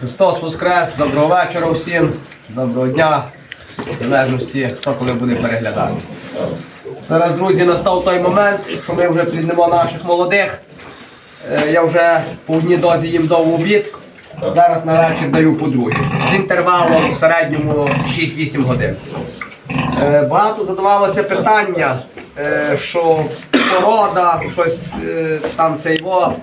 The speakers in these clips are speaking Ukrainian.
Христос Воскрес, доброго вечора всім, доброго дня, в залежності, хто коли буде переглядати. Зараз, друзі, настав той момент, що ми вже пліднемо наших молодих. Е, Я вже по одній дозі їм дав обід. Зараз на вечір даю по другій. З інтервалом в середньому 6-8 годин. Е, Багато задавалося питання, е, що порода, щось там це його.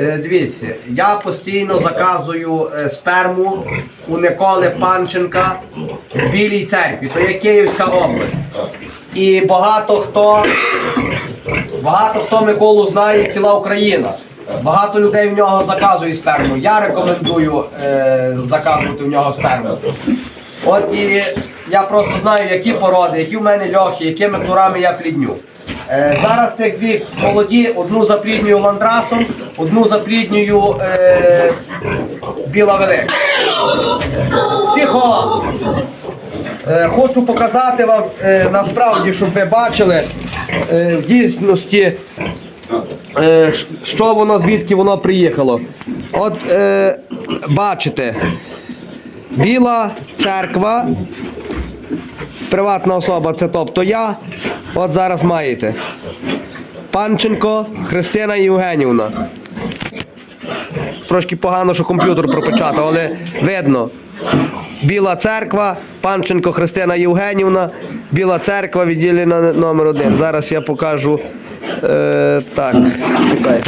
Е, Дивіться, я постійно заказую е, сперму у Николи Панченка в Білій церкві, то є Київська область. І багато хто, багато хто Миколу знає, ціла Україна. Багато людей в нього заказує сперму. Я рекомендую е, заказувати в нього сперму. От і я просто знаю, які породи, які в мене льохи, якими турами я плідню. Е, зараз цих дві молоді, одну запліднюю ландрасом, одну запліднюю е, біла велика. Тихо! Е, хочу показати вам е, насправді, щоб ви бачили е, в дійсності, е, що воно, звідки воно приїхало. От е, бачите, Біла церква, приватна особа, це тобто я. От зараз маєте. Панченко Христина Євгенівна. Трошки погано, що комп'ютер пропечатав, але видно. Біла церква, Панченко Христина Євгенівна, Біла церква, відділена номер один. Зараз я покажу. Е, так, чекай.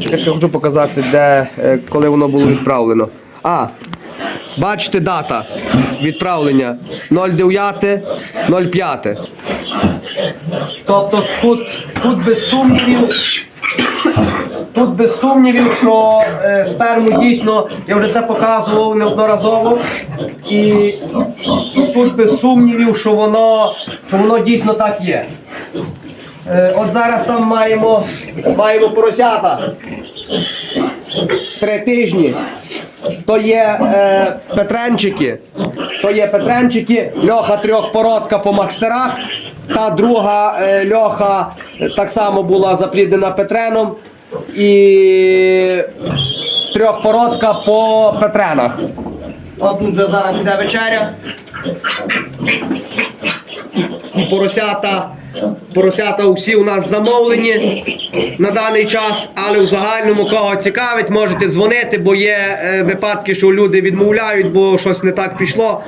Чекай, я хочу показати, де, е, коли воно було відправлено. А, бачите дата відправлення 09.05. Тобто тут, тут без сумнівів. Тут без сумнівів, що е, сперму дійсно, я вже це показував неодноразово. І тут без сумнівів, що воно, що воно дійсно так є. Е, от зараз там маємо, маємо поросята. Три тижні. То є е, Петренчики. То є Петренчики, льоха трьохпородка по Макстерах. Та друга е, льоха так само була запліднена Петреном. І трьохпородка по Петренах. От тут вже зараз іде вечеря. Поросята, поросята усі у нас замовлені на даний час, але в загальному кого цікавить, можете дзвонити, бо є е, випадки, що люди відмовляють, бо щось не так пішло.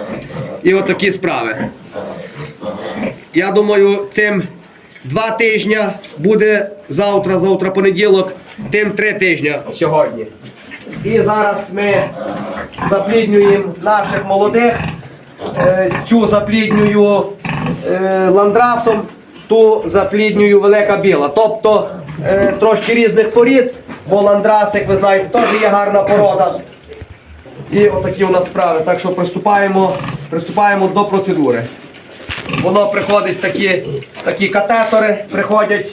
І отакі справи. Я думаю, цим два тижні буде завтра, завтра понеділок, тим три тижні сьогодні. І зараз ми запліднюємо наших молодих. Е, Цю запліднюю е, ландрасом, ту запліднюю велика біла. Тобто е, трошки різних порід, Боландраси, як ви знаєте, теж є гарна порода. І отакі у нас справи. Так що приступаємо, приступаємо до процедури. Воно приходить такі, такі катетори, приходять.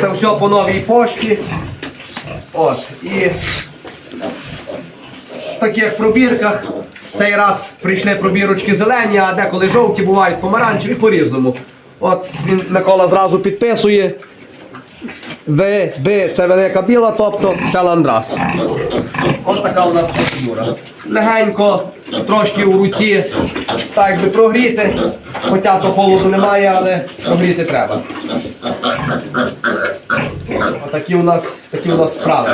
Це все по новій пошті. От. І в таких пробірках цей раз прийшли пробірочки зелені, а деколи жовті бувають помаранчеві по-різному. От він Микола зразу підписує. В, Б це велика біла, тобто це ландрас. Ось така у нас процедура. Легенько, трошки у руці, так якби прогріти, хоча то холоду немає, але прогріти треба. Отакі у нас, такі у нас справи.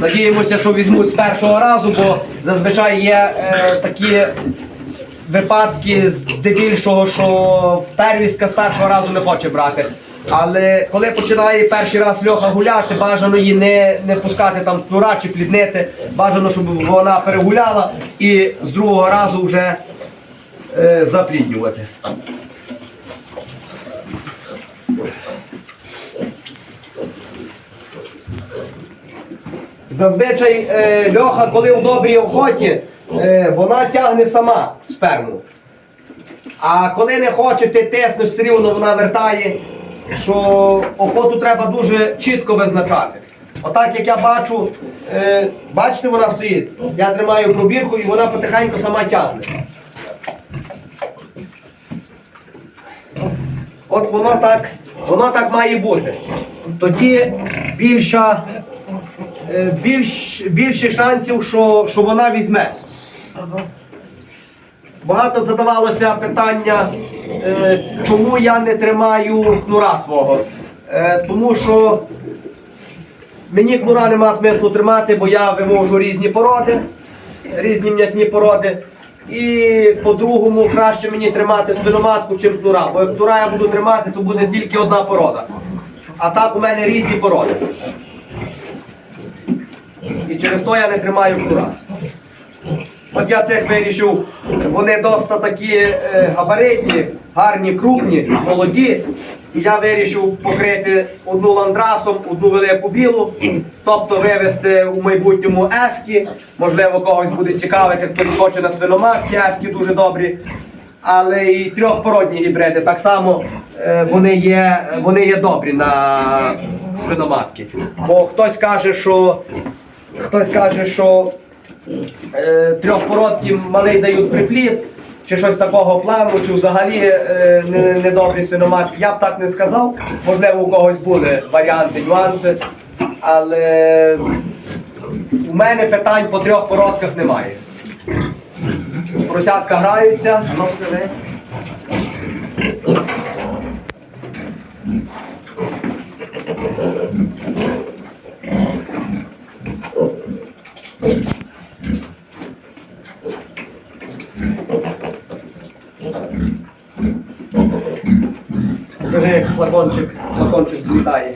Надіємося, що візьмуть з першого разу, бо зазвичай є е, такі випадки здебільшого, що первістка з першого разу не хоче брати. Але коли починає перший раз льоха гуляти, бажано її не, не пускати там тура чи пліднити, бажано, щоб вона перегуляла і з другого разу вже е, запліднювати. Зазвичай е, льоха, коли в добрій охоті, е, вона тягне сама сперму. А коли не хоче, ти тиснеш, все рівно вона вертає, що охоту треба дуже чітко визначати. Отак, як я бачу, е, бачите, вона стоїть. Я тримаю пробірку і вона потихеньку сама тягне. От воно так, воно так має бути. Тоді більша, більш, більше шансів, що, що вона візьме. Багато задавалося питання, е, чому я не тримаю кнура свого. Е, тому що мені кнура нема смислу тримати, бо я вивожу різні породи, різні м'ясні породи. І по-другому краще мені тримати свиноматку, чим кнура. Бо як кнура я буду тримати, то буде тільки одна порода. А так у мене різні породи. І через то я не тримаю кнура. От я цих вирішив, вони досить такі е, габаритні, гарні, крупні, молоді. І я вирішив покрити одну ландрасом, одну велику білу, тобто вивезти у майбутньому ефки. Можливо, когось буде цікавити, хтось хоче на свиноматки, ефки дуже добрі. Але і трьохпородні гібриди так само е, вони є, вони є добрі на свиноматки. Бо хтось каже, що хтось каже, що е, трьохпородки малий дають припліт, чи щось такого плану, чи взагалі е, не- недобрі свиноматки. Я б так не сказав. Можливо, у когось були варіанти, нюанси. Але у мене питань по трьох породках немає. Поросятка граються. ну, скажи. Покажи, як флакончик, флакончик злітає.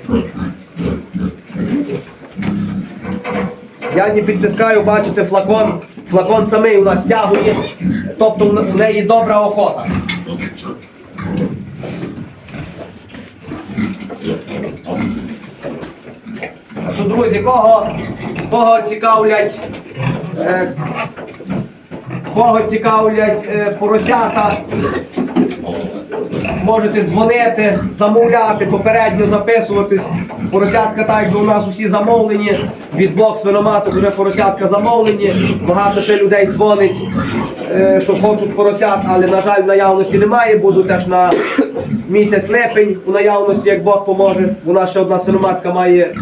Я не підтискаю, бачите, флакон. Флакон самий у нас тягує, тобто у неї добра охота. А що, друзі, кого, кого цікавлять, е, кого цікавлять е, поросята, можете дзвонити, замовляти, попередньо записуватись. Поросятка так, якби у нас усі замовлені. Від блок свиноматок вже поросятка замовлені. Багато ще людей дзвонить, е, що хочуть поросят, але, на жаль, в наявності немає. Буду теж на місяць липень у наявності, як Бог поможе. У нас ще одна свиноматка має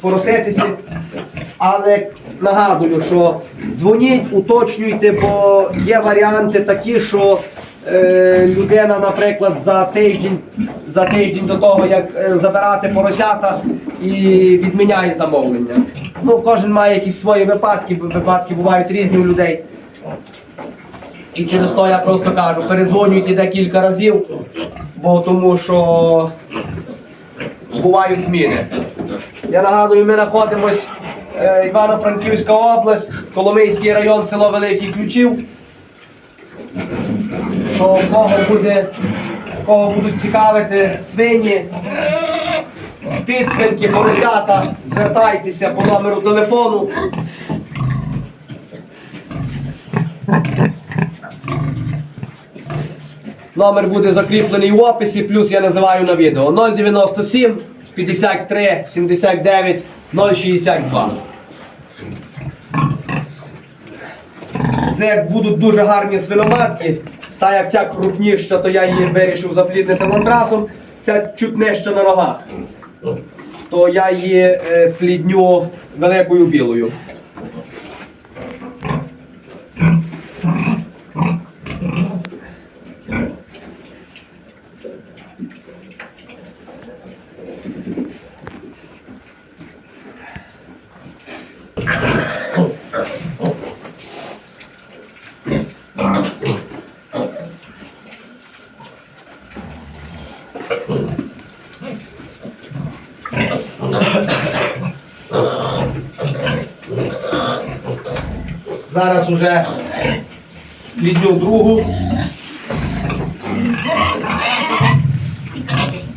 пороситися. Але нагадую, що дзвоніть, уточнюйте, бо є варіанти такі, що е, людина, наприклад, за тиждень, за тиждень до того, як е, забирати поросята і відміняє замовлення. Ну, кожен має якісь свої випадки, випадки бувають різні у людей. І через то я просто кажу, перезвонюйте декілька разів, бо тому що бувають зміни. Я нагадую, ми знаходимось е, Івано-Франківська область, Коломийський район, село Великий Ключів. Що кого буде, кого будуть цікавити свині, підсвинки, поросята, звертайтеся по номеру телефону. Номер буде закріплений в описі, плюс я називаю на відео 097 53 79 062. З них будуть дуже гарні свиноматки. Та як ця крупніша, то я її вирішив запліднити мандрасом. Ця чуть нижче на ногах. То я її е, плідню великою білою. Зараз уже плідню другу.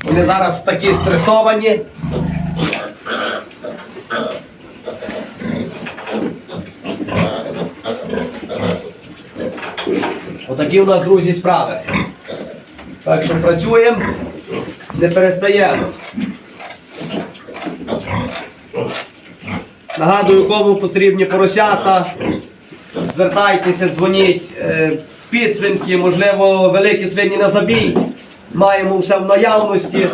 Вони зараз такі стресовані. Отакі у нас, друзі, справи. Так що працюємо, не перестаємо. Нагадую, кому потрібні поросята, звертайтеся, дзвоніть, е, підсвинки, можливо, великі свині на забій. Маємо все в наявності.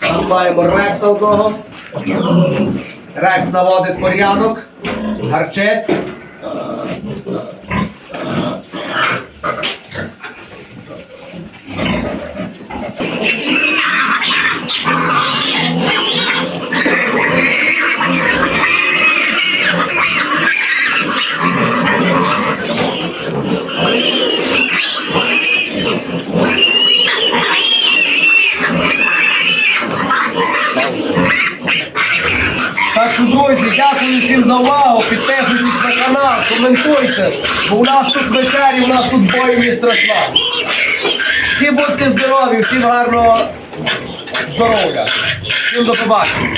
Там маємо рекса одного. Рекс наводить порядок, гарчить. Так що, друзі, дякую всім за увагу. Підписуйтесь на канал, коментуйте. Бо у нас тут вечері, у нас тут бойові страшна. Всі будьте здорові, всім гарного здоров'я. Всім до побачення.